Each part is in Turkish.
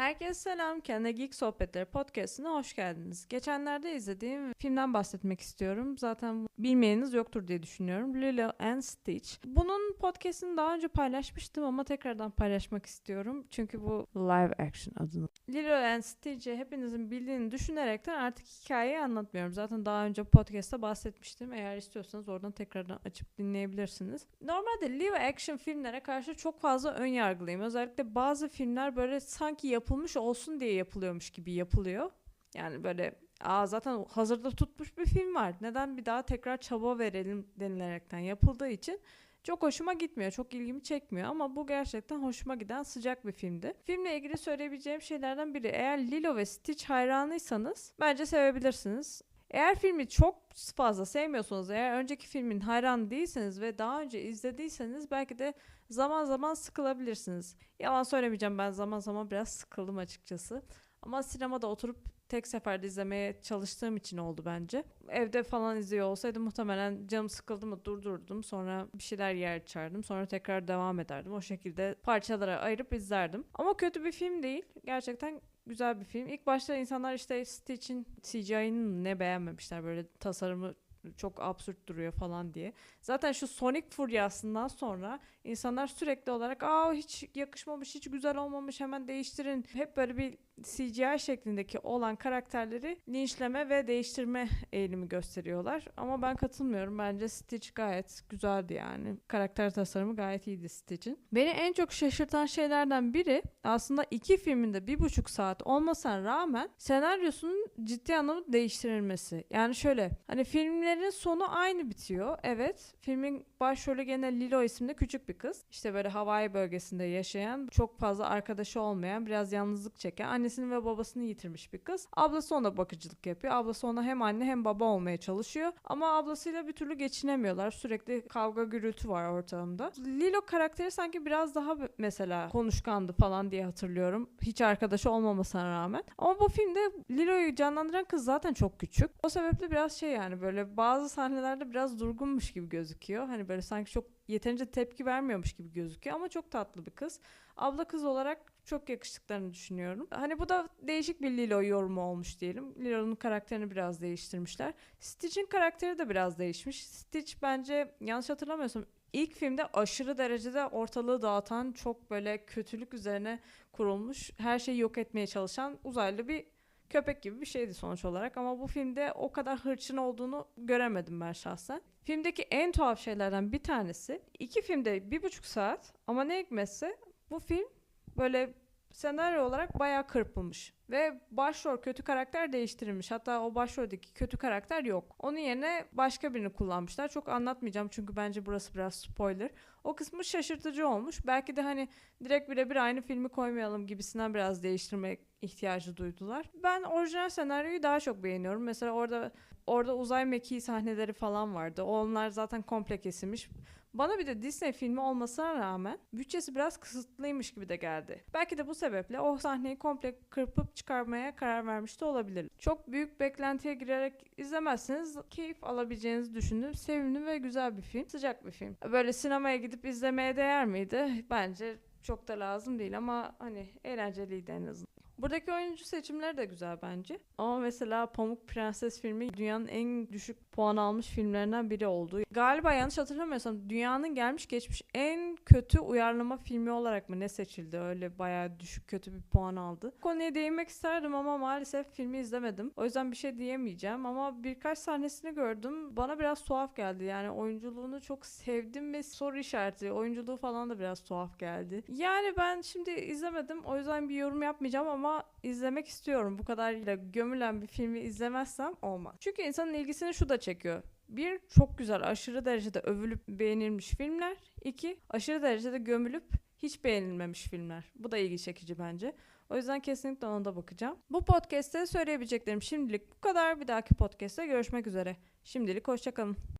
Herkese selam. Kendi Geek Sohbetleri podcastına hoş geldiniz. Geçenlerde izlediğim filmden bahsetmek istiyorum. Zaten bilmeyeniniz yoktur diye düşünüyorum. Lilo and Stitch. Bunun podcastini daha önce paylaşmıştım ama tekrardan paylaşmak istiyorum. Çünkü bu live action adını. Lilo and Stitch'i hepinizin bildiğini düşünerekten artık hikayeyi anlatmıyorum. Zaten daha önce podcast'ta bahsetmiştim. Eğer istiyorsanız oradan tekrardan açıp dinleyebilirsiniz. Normalde live action filmlere karşı çok fazla ön yargılıyım. Özellikle bazı filmler böyle sanki yapılmış olsun diye yapılıyormuş gibi yapılıyor. Yani böyle Aa zaten hazırda tutmuş bir film var. Neden bir daha tekrar çaba verelim denilerekten yapıldığı için çok hoşuma gitmiyor. Çok ilgimi çekmiyor ama bu gerçekten hoşuma giden sıcak bir filmdi. Filmle ilgili söyleyebileceğim şeylerden biri eğer Lilo ve Stitch hayranıysanız bence sevebilirsiniz. Eğer filmi çok fazla sevmiyorsanız, eğer önceki filmin hayran değilseniz ve daha önce izlediyseniz belki de zaman zaman sıkılabilirsiniz. Yalan söylemeyeceğim ben zaman zaman biraz sıkıldım açıkçası. Ama sinemada oturup tek seferde izlemeye çalıştığım için oldu bence. Evde falan izliyor olsaydım muhtemelen canım sıkıldı mı durdurdum. Sonra bir şeyler yer içerdim. Sonra tekrar devam ederdim. O şekilde parçalara ayırıp izlerdim. Ama kötü bir film değil. Gerçekten güzel bir film. İlk başta insanlar işte Stitch'in CGI'nin ne beğenmemişler. Böyle tasarımı çok absürt duruyor falan diye. Zaten şu Sonic furyasından sonra insanlar sürekli olarak aa hiç yakışmamış, hiç güzel olmamış hemen değiştirin. Hep böyle bir CGI şeklindeki olan karakterleri linçleme ve değiştirme eğilimi gösteriyorlar. Ama ben katılmıyorum. Bence Stitch gayet güzeldi yani. Karakter tasarımı gayet iyiydi Stitch'in. Beni en çok şaşırtan şeylerden biri aslında iki filminde bir buçuk saat olmasına rağmen senaryosunun ciddi anlamda değiştirilmesi. Yani şöyle hani filmlerin sonu aynı bitiyor. Evet filmin başrolü gene Lilo isimli küçük bir kız. İşte böyle Hawaii bölgesinde yaşayan, çok fazla arkadaşı olmayan, biraz yalnızlık çeken, annesini ve babasını yitirmiş bir kız. Ablası ona bakıcılık yapıyor. Ablası ona hem anne hem baba olmaya çalışıyor. Ama ablasıyla bir türlü geçinemiyorlar. Sürekli kavga gürültü var ortamda. Lilo karakteri sanki biraz daha mesela konuşkandı falan diye hatırlıyorum. Hiç arkadaşı olmamasına rağmen. Ama bu filmde Lilo'yu canlandıran kız zaten çok küçük. O sebeple biraz şey yani böyle bazı sahnelerde biraz durgunmuş gibi gözüküyor. Hani böyle sanki çok yeterince tepki vermiyormuş gibi gözüküyor ama çok tatlı bir kız. Abla kız olarak çok yakıştıklarını düşünüyorum. Hani bu da değişik bir Lilo yorumu olmuş diyelim. Lilo'nun karakterini biraz değiştirmişler. Stitch'in karakteri de biraz değişmiş. Stitch bence yanlış hatırlamıyorsam ilk filmde aşırı derecede ortalığı dağıtan çok böyle kötülük üzerine kurulmuş her şeyi yok etmeye çalışan uzaylı bir köpek gibi bir şeydi sonuç olarak ama bu filmde o kadar hırçın olduğunu göremedim ben şahsen. Filmdeki en tuhaf şeylerden bir tanesi iki filmde bir buçuk saat ama ne hikmetse bu film böyle senaryo olarak bayağı kırpılmış. Ve başrol kötü karakter değiştirilmiş. Hatta o başroldeki kötü karakter yok. Onun yerine başka birini kullanmışlar. Çok anlatmayacağım çünkü bence burası biraz spoiler. O kısmı şaşırtıcı olmuş. Belki de hani direkt birebir aynı filmi koymayalım gibisinden biraz değiştirmek ihtiyacı duydular. Ben orijinal senaryoyu daha çok beğeniyorum. Mesela orada orada uzay mekiği sahneleri falan vardı. Onlar zaten komple kesilmiş. Bana bir de Disney filmi olmasına rağmen bütçesi biraz kısıtlıymış gibi de geldi. Belki de bu sebeple o sahneyi komple kırpıp çıkarmaya karar vermiş de olabilir. Çok büyük beklentiye girerek izlemezseniz keyif alabileceğinizi düşündüm. Sevimli ve güzel bir film. Sıcak bir film. Böyle sinemaya gidip izlemeye değer miydi? Bence çok da lazım değil ama hani eğlenceliydi en azından. Buradaki oyuncu seçimleri de güzel bence. Ama mesela Pamuk Prenses filmi dünyanın en düşük puan almış filmlerinden biri oldu. Galiba yanlış hatırlamıyorsam dünyanın gelmiş geçmiş en kötü uyarlama filmi olarak mı ne seçildi? Öyle bayağı düşük kötü bir puan aldı. Konuya değinmek isterdim ama maalesef filmi izlemedim. O yüzden bir şey diyemeyeceğim ama birkaç sahnesini gördüm. Bana biraz tuhaf geldi. Yani oyunculuğunu çok sevdim ve soru işareti. Oyunculuğu falan da biraz tuhaf geldi. Yani ben şimdi izlemedim. O yüzden bir yorum yapmayacağım ama izlemek istiyorum. Bu kadarıyla gömülen bir filmi izlemezsem olmaz. Çünkü insanın ilgisini şu da çekiyor. Bir, çok güzel, aşırı derecede övülüp beğenilmiş filmler. İki, aşırı derecede gömülüp hiç beğenilmemiş filmler. Bu da ilgi çekici bence. O yüzden kesinlikle ona da bakacağım. Bu podcast'te söyleyebileceklerim şimdilik bu kadar. Bir dahaki podcast'te görüşmek üzere. Şimdilik hoşçakalın.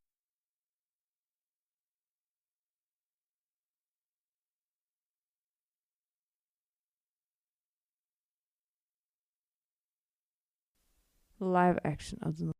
Live action adını